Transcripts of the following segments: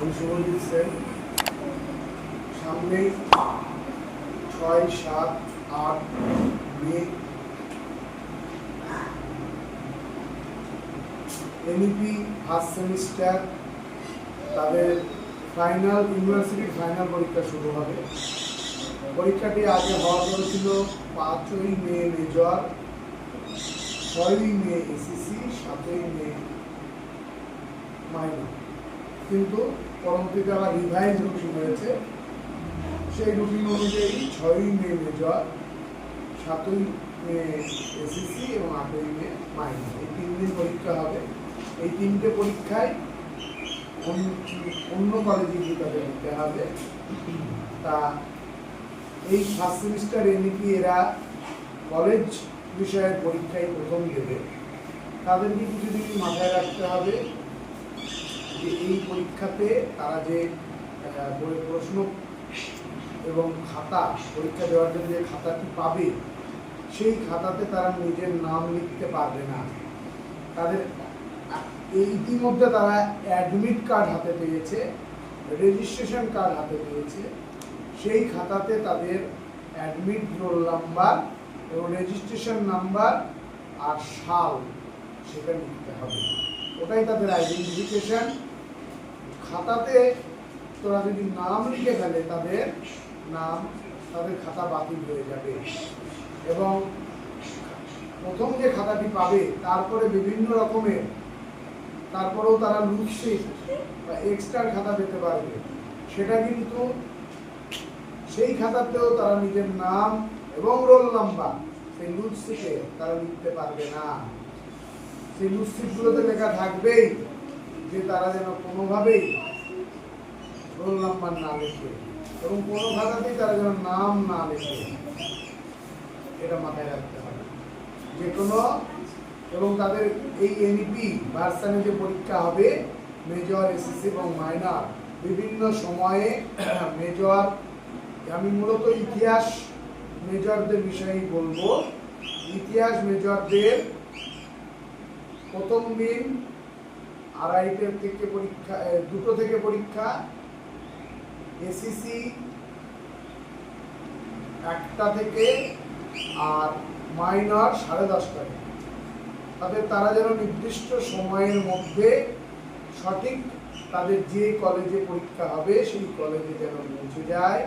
আমি শুভজিৎ সামনেই ছয়, সাত, আট মে এনইপি ফার্স্ট সেমিস্টার তাদের ফাইনাল ইউনিভার্সিটির ফাইনাল পরীক্ষা শুরু হবে। পরীক্ষাটি আগে হওয়ার কথা ছিল পাঁচই মে মেজর ছয়ই মে এসিসি সাতই মে মাইনর কিন্তু পরবর্তীতে আবার রিভাইজ রুটিন হয়েছে। সেই রুটিন অনুযায়ী ছয়ই মে মেজর সাতই মে এসিসি এবং আটই মে মাইনর এই তিন দিন পরীক্ষা হবে। এই তিনটে পরীক্ষায় অন্য- কলেজে গিয়ে তাদের দিতে হবে। তা এই ফার্স্ট সেমিস্টার এমনিকি এরা কলেজ বিষয়ের পরীক্ষায় প্রথম দেবে। তাদেরকে কিছু জিনিস মাথায় রাখতে হবে। যে এই পরীক্ষাতে তারা যে প্রশ্ন এবং খাতা, পরীক্ষা দেওয়ার জন্য যে খাতাটি পাবে, সেই খাতাতে তারা নিজের নাম লিখতে পারবে না। তাদের ইতিমধ্যে তারা অ্যাডমিট কার্ড হাতে পেয়েছে রেজিস্ট্রেশন কার্ড হাতে পেয়েছে। সেই খাতাতে তাদের অ্যাডমিট রোল নাম্বার এবং রেজিস্ট্রেশন নাম্বার আর সাল সেটা লিখতে হবে। ওটাই তাদের আইডেন্টিফিকেশন খাতাতে তোরা যদি নাম লিখে ফেলে, তাদের নাম, তাদের খাতা বাতিল হয়ে যাবে। এবং প্রথম যে খাতাটি পাবে, তারপরে বিভিন্ন রকমের, তারপরেও তারা লুটশিট বা এক্সট্রা খাতা পেতে পারবে। সেটা কিন্তু সেই খাতাতেও তারা নিজের নাম এবং রোল নাম্বার সেই লুটশিটে তারা লিখতে পারবে না। সেই লুটশিটগুলোতে লেখা থাকবেই। যে তারা যেন কোনোভাবেই রোল নাম্বার না লেখে এবং কোনো খাতাতেই তারা যেন নাম না লেখে, এটা মাথায় রাখতে হবে। যে কোনো, এবং তাদের এই এনইপি ভার্সানে যে পরীক্ষা হবে মেজর এসএসসি এবং মাইনর বিভিন্ন সময়ে মেজর আমি মূলত ইতিহাস মেজরদের বিষয়েই বলব। ইতিহাস মেজরদের প্রথম দিন আড়াইটের থেকে পরীক্ষা দুটো থেকে পরীক্ষা, এসিসি একটা থেকে আর মাইনর সাড়ে দশটা থেকে। তাদের তারা যেন নির্দিষ্ট সময়ের মধ্যে সঠিক তাদের যে কলেজে পরীক্ষা হবে, সেই কলেজে যেন পৌঁছে যায়।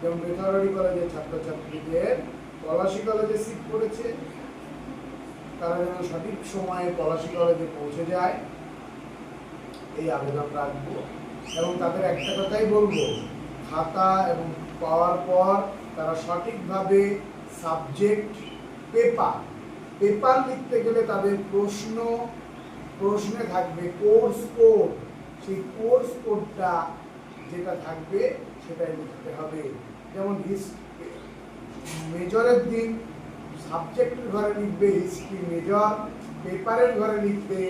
যেমন বেথরারি কলেজের ছাত্রছাত্রীদের পলাশী কলেজে সিট পড়েছে। তারা যেন সঠিক সময়ে পলাশী কলেজে পৌঁছে যায়। এই আবেদন রাখব এবং তাদের একটা কথাই বলব, খাতা এবং পাওয়ার পর তারা সঠিকভাবে সাবজেক্ট পেপার পেপার লিখতে গেলে তাদের প্রশ্ন, প্রশ্নে থাকবে কোর্স কোড সেই কোর্স কোডটা যেটা থাকবে সেটাই লিখতে হবে। যেমন মেজরের দিন সাবজেক্টের ঘরে লিখবে হিস্ট্রি মেজর পেপারের ঘরে লিখবে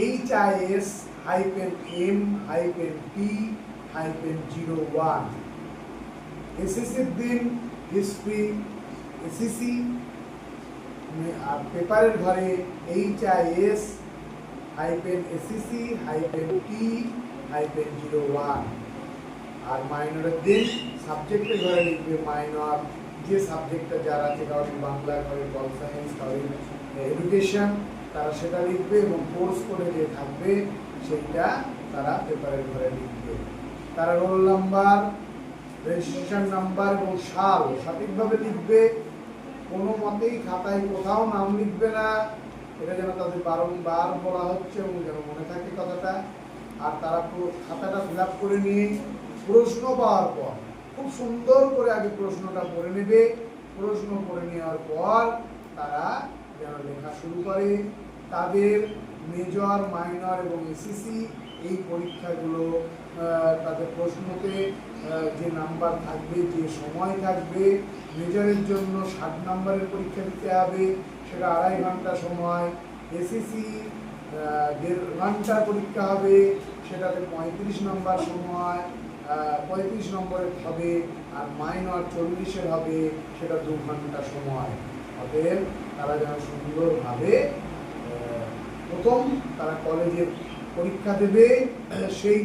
H I S hyphen M hyphen P hyphen zero one এসএসসির দিন হিস্ট্রি এসিসি আর পেপারের ঘরে H I S hyphen SEC hyphen T hyphen zero one আর মাইনরের দিন সাবজেক্টের ঘরে লিখবে মাইনর যে সাবজেক্টটা যারা আছে, কারণ বাংলা করে পল সায়েন্স কারণ এডুকেশন তারা সেটা লিখবে এবং কোর্স করে যে থাকবে, সেইটা তারা পেপারের ঘরে লিখবে। তারা রোল নাম্বার রেজিস্ট্রেশন নাম্বার এবং সাল সঠিকভাবে লিখবে। কোনো মতেই খাতায় কোথাও নাম লিখবে না। এটা যেন তাদের বারংবার বলা হচ্ছে এবং যেন মনে থাকে কথাটা। আর তারা পুরো খাতাটা ফিল করে নিয়ে প্রশ্ন পাওয়ার পর, খুব সুন্দর করে আগে প্রশ্নটা পড়ে নেবে। প্রশ্ন পড়ে নেওয়ার পর তারা যেন লেখা শুরু করে। তাদের মেজর মাইনর এবং এসিসি এই পরীক্ষাগুলো তাদের প্রশ্নতে যে নাম্বার থাকবে, যে সময় থাকবে মেজরের জন্য ষাট নাম্বারের পরীক্ষা দিতে হবে, সেটা আড়াই ঘণ্টা সময়। এসিসি দেড় ঘণ্টার পরীক্ষা হবে, সেটাতে পঁয়ত্রিশ নম্বর সময় পঁয়ত্রিশ নম্বরের হবে, আর মাইনর চল্লিশের হবে, সেটা দু ঘণ্টা সময়। অতএব তারা যেন সুন্দরভাবে প্রথম তারা কলেজে পরীক্ষা দেবে সেই